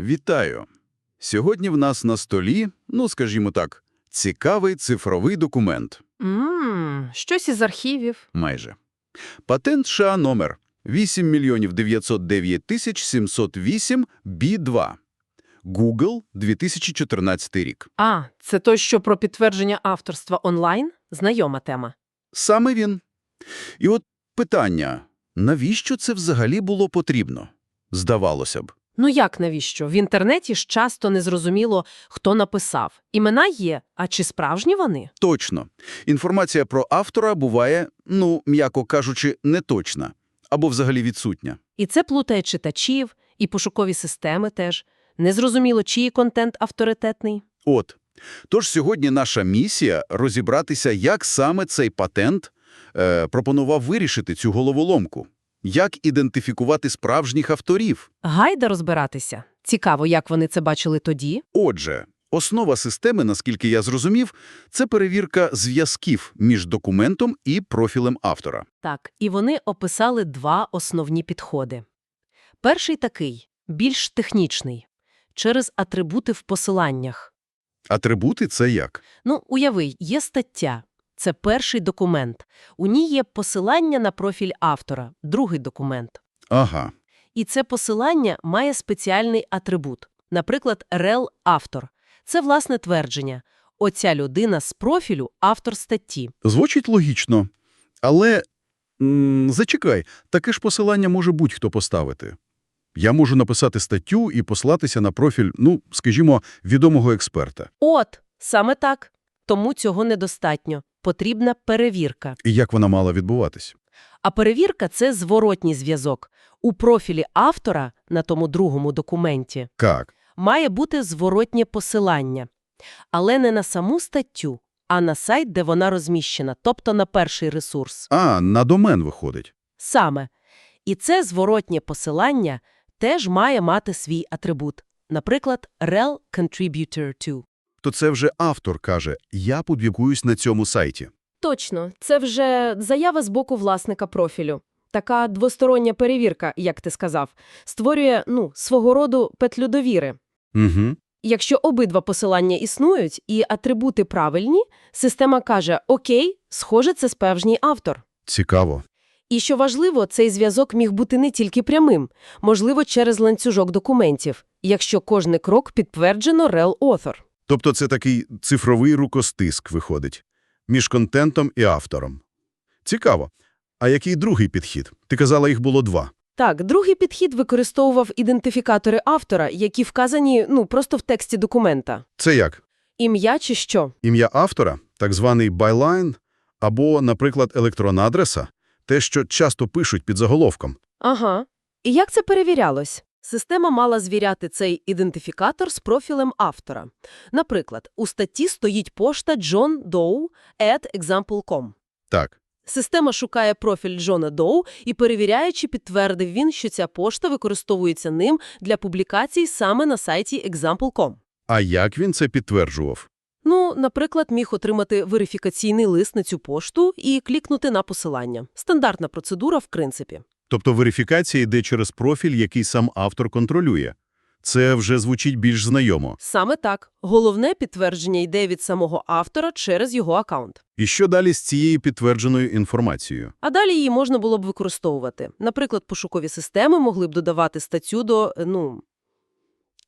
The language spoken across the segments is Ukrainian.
Вітаю! Сьогодні в нас на столі, ну, скажімо так, цікавий цифровий документ. Ммм, щось із архівів. Майже. Патент США номер 8 мільйонів 909 тисяч 708 B2. Google, 2014 рік. А, це той, що про підтвердження авторства онлайн? Знайома тема. Саме він. І от питання, навіщо це взагалі було потрібно? Здавалося б. Ну як навіщо? В інтернеті ж часто незрозуміло, хто написав. Імена є, а чи справжні вони? Точно. Інформація про автора буває, ну, м'яко кажучи, неточна. Або взагалі відсутня. І це плутає читачів, і пошукові системи теж. Незрозуміло, чиї контент авторитетний. От. Тож сьогодні наша місія – розібратися, як саме цей патент е, пропонував вирішити цю головоломку. Як ідентифікувати справжніх авторів. Гайда розбиратися. Цікаво, як вони це бачили тоді. Отже, основа системи, наскільки я зрозумів, це перевірка зв'язків між документом і профілем автора. Так, і вони описали два основні підходи. Перший такий, більш технічний, через атрибути в посиланнях. Атрибути – це як? Ну, уяви, є стаття. Це перший документ. У ній є посилання на профіль автора, другий документ. Ага. І це посилання має спеціальний атрибут. Наприклад, rel-автор. Це власне твердження. Оця людина з профілю – автор статті. Звучить логічно. Але, м, зачекай, таке ж посилання може будь-хто поставити. Я можу написати статтю і послатися на профіль, ну, скажімо, відомого експерта. От, саме так. Тому цього недостатньо. Потрібна перевірка. І як вона мала відбуватись? А перевірка – це зворотній зв'язок. У профілі автора на тому другому документі Як? має бути зворотнє посилання. Але не на саму статтю, а на сайт, де вона розміщена, тобто на перший ресурс. А, на домен виходить. Саме. І це зворотнє посилання теж має мати свій атрибут. Наприклад, rel contributor to. То це вже автор каже, я публікуюсь на цьому сайті. Точно, це вже заява з боку власника профілю. Така двостороння перевірка, як ти сказав, створює, ну, свого роду петлю довіри. Угу. Якщо обидва посилання існують і атрибути правильні, система каже «Окей, схоже, це справжній автор». Цікаво. І що важливо, цей зв'язок міг бути не тільки прямим, можливо, через ланцюжок документів, якщо кожний крок підтверджено rel author. Тобто це такий цифровий рукостиск виходить між контентом і автором. Цікаво. А який другий підхід? Ти казала, їх було два. Так, другий підхід використовував ідентифікатори автора, які вказані, ну, просто в тексті документа. Це як? Ім'я чи що? Ім'я автора, так званий байлайн, або, наприклад, електронна адреса, те, що часто пишуть під заголовком. Ага. І як це перевірялось? Система мала звіряти цей ідентифікатор з профілем автора. Наприклад, у статті стоїть пошта John Doe at example.com. Так. Система шукає профіль Джона Доу і перевіряє, чи підтвердив він, що ця пошта використовується ним для публікацій саме на сайті example.com. А як він це підтверджував? Ну, наприклад, міг отримати верифікаційний лист на цю пошту і клікнути на посилання. Стандартна процедура, в принципі. Тобто верифікація йде через профіль, який сам автор контролює. Це вже звучить більш знайомо. Саме так. Головне підтвердження йде від самого автора через його аккаунт. І що далі з цією підтвердженою інформацією? А далі її можна було б використовувати. Наприклад, пошукові системи могли б додавати статтю до, ну,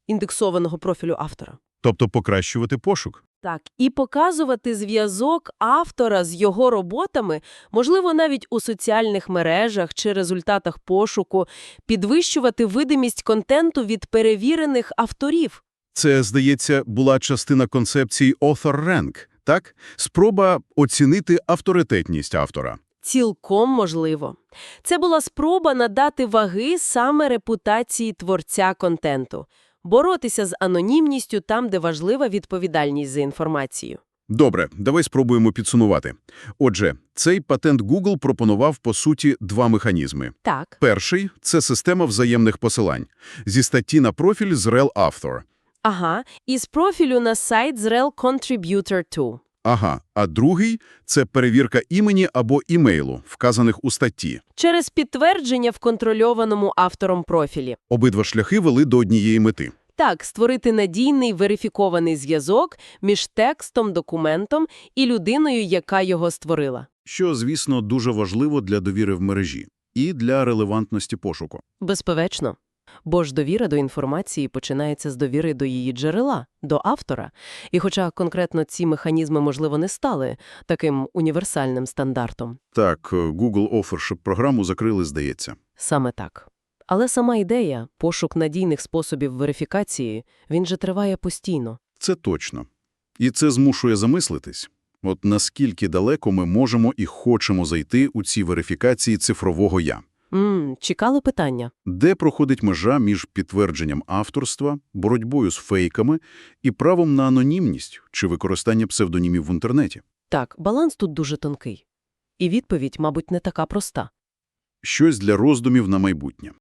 індексованого профілю автора. Тобто покращувати пошук? Так, і показувати зв'язок автора з його роботами, можливо, навіть у соціальних мережах чи результатах пошуку, підвищувати видимість контенту від перевірених авторів. Це, здається, була частина концепції author rank, так? Спроба оцінити авторитетність автора. Цілком можливо. Це була спроба надати ваги саме репутації творця контенту, боротися з анонімністю там, де важлива відповідальність за інформацію. Добре, давай спробуємо підсумувати. Отже, цей патент Google пропонував, по суті, два механізми. Так. Перший – це система взаємних посилань. Зі статті на профіль з rel author. Ага. Із профілю на сайт з rel contributor to. Ага. А другий – це перевірка імені або імейлу, вказаних у статті. Через підтвердження в контрольованому автором профілі. Обидва шляхи вели до однієї мети. Так, створити надійний верифікований зв'язок між текстом, документом і людиною, яка його створила. Що, звісно, дуже важливо для довіри в мережі і для релевантності пошуку. Безперечно. Бо ж довіра до інформації починається з довіри до її джерела, до автора. І хоча конкретно ці механізми, можливо, не стали таким універсальним стандартом. Так, Google Offer, щоб програму закрили, здається. Саме так. Але сама ідея, пошук надійних способів верифікації, він же триває постійно. Це точно. І це змушує замислитись. От наскільки далеко ми можемо і хочемо зайти у ці верифікації цифрового «я». М, Чекало питання. Де проходить межа між підтвердженням авторства, боротьбою з фейками і правом на анонімність чи використання псевдонімів в інтернеті? Так, баланс тут дуже тонкий. І відповідь, мабуть, не така проста. Щось для роздумів на майбутнє.